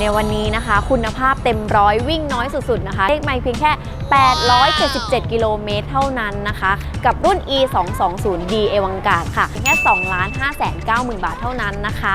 ในวันนี้นะคะ คุณภาพเต็มร้อยวิ่งน้อยสุดๆนะคะเลขไม่เพียงแค่ 877 กิโลเมตรเท่านั้นนะคะ กับรุ่น e 2 2 0 d เอวังกาดค่ะเพียงแค่2ล้าน5 9 0 0 0 0 บาทเท่านั้นนะคะ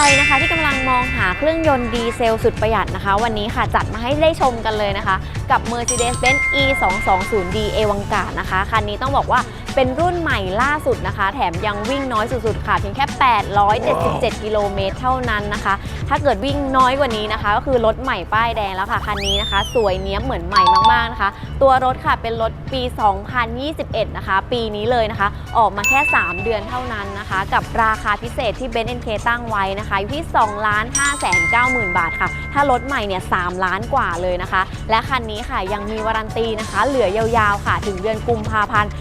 รับใครนะคะที่กำลังมองหาเครื่องยนต์ดีเซลสุดประหยัดนะคะ วันนี้ค่ะจัดมาให้ได้ชมกันเลยนะคะ กับ Mercedes-Benz e 2 2 0 d เอวังกาดนะคะ คันนี้ต้องบอกว่า เป็นรุ่นใหม่ล่าสุดนะคะ แถมยังวิ่งน้อยสุดๆค่ะเพียงแค่ 877 กิโลเมตรเท่านั้นนะคะ ถ้าเกิดวิ่งน้อยกว่านี้นะคะ ก็คือรถใหม่ป้ายแดงแล้วค่ะคันนี้นะคะ สวยเนี้ยเหมือนใหม่มากๆนะคะ ตัวรถค่ะเป็นรถปี 2021 นะคะ ปีนี้เลยนะคะ ออกมาแค่ 3 เดือนเท่านั้นนะคะ กับราคาพิเศษที่ b e n z n ตั้งไว้นะคะอยู่ที่ 2 ล้าน5 9 0 0 0 0 บาทค่ะ ถ้ารถใหม่เนี่ย3ล้านกว่าเลยนะคะ และคันนี้ค่ะยังมีวารันตีนะคะ เหลือยาวๆค่ะถึงเดือนกุมภาพันธ์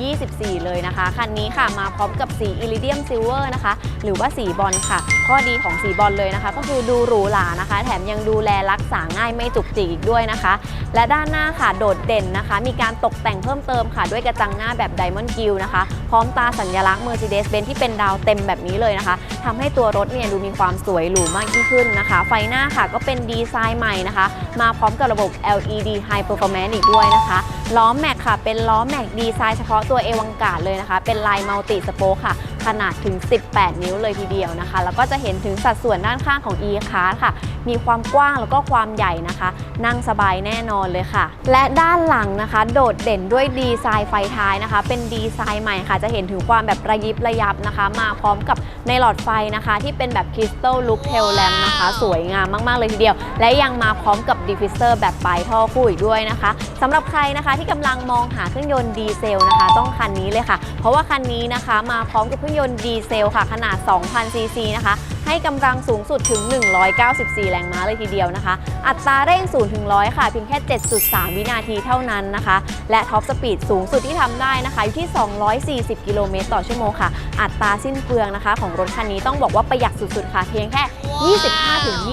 2024 เลยนะคะ คันนี้ค่ะมาพร้อมกับสี Iridium Silver นะคะ หรือว่าสีบอลค่ะ ข้อดีของสีบอลเลยนะคะ ก็คือดูหรูหรานะคะ แถมยังดูแลรักษาง่ายไม่จุกจิกอีกด้วยนะคะ และด้านหน้าค่ะโดดเด่นนะคะ มีการตกแต่งเพิ่มเติมค่ะ ด้วยกระจังหน้าแบบ Diamond g r i l l นะคะ พร้อมตาสัญลักษณ์ Mercedes-Benz ที่เป็นดาวเต็มแบบนี้เลยนะคะทำให้ตัวรถเนี่ยดูมีความสวยหรูมากยิ่งขึ้นนะคะ ไฟหน้าค่ะก็เป็นดีไซน์ใหม่นะคะ มาพร้อมกับระบบ LED High Performance อีกด้วยนะคะล้อแม็กค่ะ เป็นล้อแม็กดีไซน์เฉพาะตัวเอวังกาดเลยนะคะ เป็นลายมัลติสโปคค่ะ ขนาดถึง 18 นิ้วเลยทีเดียวนะคะ แล้วก็จะเห็นถึงสัดส่วนด้านข้างของ e c a r ค่ะ มีความกว้างแล้วก็ความใหญ่นะคะ นั่งสบายแน่นอนเลยค่ะ และด้านหลังนะคะ โดดเด่นด้วยดีไซน์ไฟท้ายนะคะ เป็นดีไซน์ใหม่ค่ะ จะเห็นถึงความแบบระยิบระยับนะคะ มาพร้อมกับในหลอดไฟนะคะ ที่เป็นแบบคริสตัลลุคเทลแลมนะคะ สวยงามมาก ๆ เลยทีเดียว และยังมาพร้อมกับดิฟิเซอร์แบบปลายท่อคู่อีกด้วยนะคะสำหรับใครนะคะที่กำลังมองหาเครื่องยนต์ดีเซลนะคะ ต้องคันนี้เลยค่ะ เพราะว่าคันนี้นะคะมาพร้อมกับเครื่องยนต์ดีเซลค่ะ ขนาด 2,000ซีซีนะคะ ให้กำลังสูงสุดถึง 194 แรงม้าเลยทีเดียวนะคะ อัตราเร่ง 0 ถึง 100 ค่ะเพียงแค่ 7.3 วินาทีเท่านั้นนะคะ และท็อปสปีดสูงสุดที่ทำได้นะคะ อยู่ที่ 240 กิโลเมตรต่อชั่วโมงค่ะ อัตราสิ้นเปลืองนะคะ ของรถคันนี้ต้องบอกว่าประหยัดสุดๆค่ะ เพียงแค่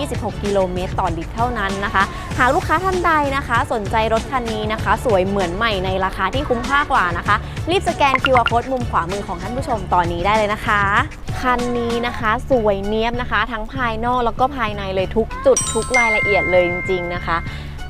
25-26 กิโลเมตรต่อลิตรเท่านั้นนะคะ หากลูกค้าท่านใดนะคะ สนใจรถคันนี้นะคะ สวยเหมือนใหม่ในราคาที่คุ้มค่ากว่านะคะ รีบสแกน QR Code มุมขวามือของท่านผู้ชมตอนนี้ได้เลยนะคะ คันนี้นะคะ สวยเนีียบนะคะ ทั้งภายนอกแล้วก็ภายในเลยทุกจุดทุกรายละเอียดเลยจริง ๆ นะคะ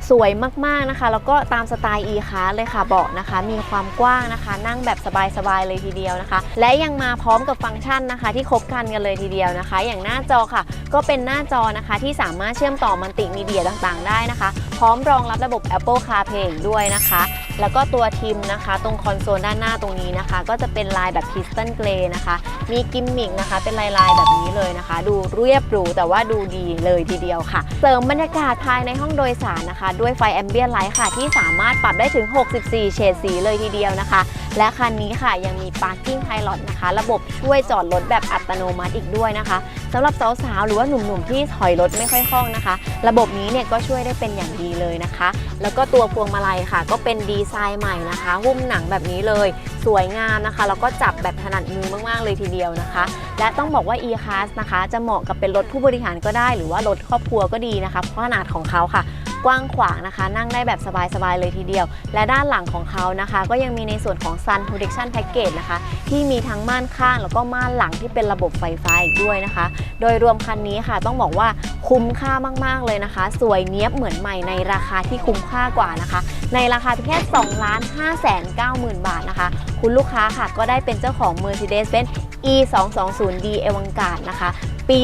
สวยมากๆนะคะ แล้วก็ตามสไตล์ e คาเลยค่ะเบาะนะคะ มีความกว้างนะคะ นั่งแบบสบายๆเลยทีเดียวนะคะ และยังมาพร้อมกับฟังก์ชันนะคะ ที่ครบครันกันเลยทีเดียวนะคะ อย่างหน้าจอค่ะ ก็เป็นหน้าจอนะคะ ที่สามารถเชื่อมต่อมัลติมีเดียต่างๆ ได้นะคะ พร้อมรองรับระบบ Apple CarPlay ด้วยนะคะ แล้วก็ตัวทิมนะคะ ตรงคอนโซลด้านหน้าตรงนี้นะคะ ก็จะเป็นลายแบบพิสตันเกรย์นะคะ มีกิมมิกนะคะ เป็นลายๆแบบนี้เลยนะคะ ดูเรียบหรูแต่ว่าดูดีเลยทีเดียวค่ะ เสริมบรรยากาศภายในห้องโดยสารนะคะ ด้วยไฟแอมเบียนไลท์ค่ะ ที่สามารถปรับได้ถึง 64 เฉดสีเลยทีเดียวนะคะ และคันนี้ค่ะยังมี Parking Pilot นะคะ ระบบช่วยจอดรถแบบอัตโนมัติอีกด้วยนะคะ สำหรับสาวๆ หรือว่าหนุ่มๆ ที่ถอยรถไม่ค่อยคล่องนะคะ ระบบนี้เนี่ยก็ช่วยได้เป็นอย่างดีเลยนะคะ แล้วก็ตัวพวงมาลัยค่ะ ก็เป็นดีไซน์ใหม่นะคะ หุ้มหนังแบบนี้เลย สวยงามนะคะ แล้วก็จับแบบถนัดมือมากๆ เลยทีเดียวนะคะ และต้องบอกว่า e-class นะคะ จะเหมาะกับเป็นรถผู้บริหารก็ได้ หรือว่ารถครอบครัวก็ดีนะคะ เพราะขนาดของเขาค่ะ กว้างขวางนะคะ นั่งได้แบบสบายๆเลยทีเดียว และด้านหลังของเขานะคะ ก็ยังมีในส่วนของ Sun Protection Package นะคะ ที่มีทั้งม่านข้างแล้วก็ม่านหลังที่เป็นระบบไฟฟ้าอีกด้วยนะคะ โดยรวมคันนี้ค่ะต้องบอกว่าคุ้มค่ามากๆเลยนะคะ สวยเนี้ยบเหมือนใหม่ในราคาที่คุ้มค่ากว่านะคะ ในราคาเพียงแค่2ล้าน5แสน9หมื่นบาทนะคะ คุณลูกค้าค่ะก็ได้เป็นเจ้าของ Mercedes-Benz e 2 2 0 d เอวังกาดนะคะ ปี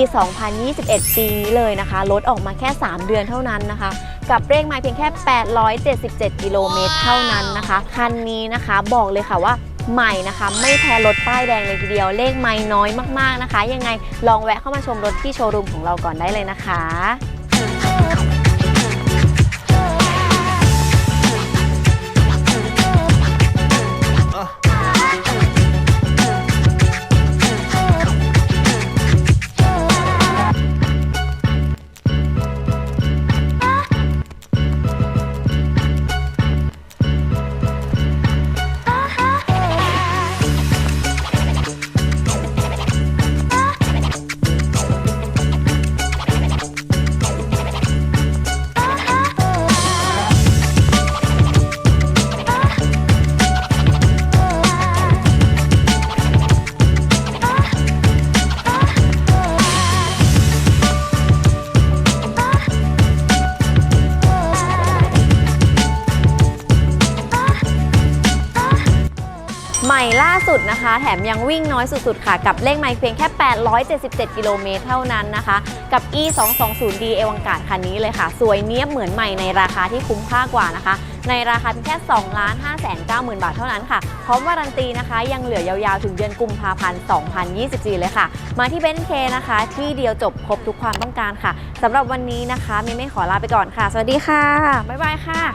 2021 ปีนี้เลยนะคะลดออกมาแค่ 3 เดือนเท่านั้นนะคะ กับเลขไมล์เพียงแค่ 877 กิโลเมตรเท่านั้นนะคะ คันนี้นะคะบอกเลยค่ะว่าใหม่นะคะไม่แพ้รถป้ายแดงเลยทีเดียวเลขไม่น้อยมากๆนะคะ ยังไงลองแวะเข้ามาชมรถที่โชว์รูมของเราก่อนได้เลยนะคะ ใหม่ล่าสุดนะคะ แถมยังวิ่งน้อยสุดๆค่ะ กับเลขไมล์เพียงแค่ 877 กิโลเมตรเท่านั้นนะคะ กับ e 2 2 0 d เอวังกาดคันนี้เลยค่ะ สวยเนี้ยบเหมือนใหม่ในราคาที่คุ้มค่ากว่านะคะ ในราคาเพียงแค่ 2 5 9 0 0 0 0 บาทเท่านั้นค่ะ พร้อมวารันตีนะคะ ยังเหลือยาวๆ ถึงเดือนกุมภาพันธ์ 2024 เลยค่ะ มาที่เบนเคนะคะ ที่เดียวจบครบทุกความต้องการค่ะสำหรับวันนี้นะคะมิไม่ขอลาไปก่อนค่ะ สวัสดีค่ะบ๊ายบายค่ะ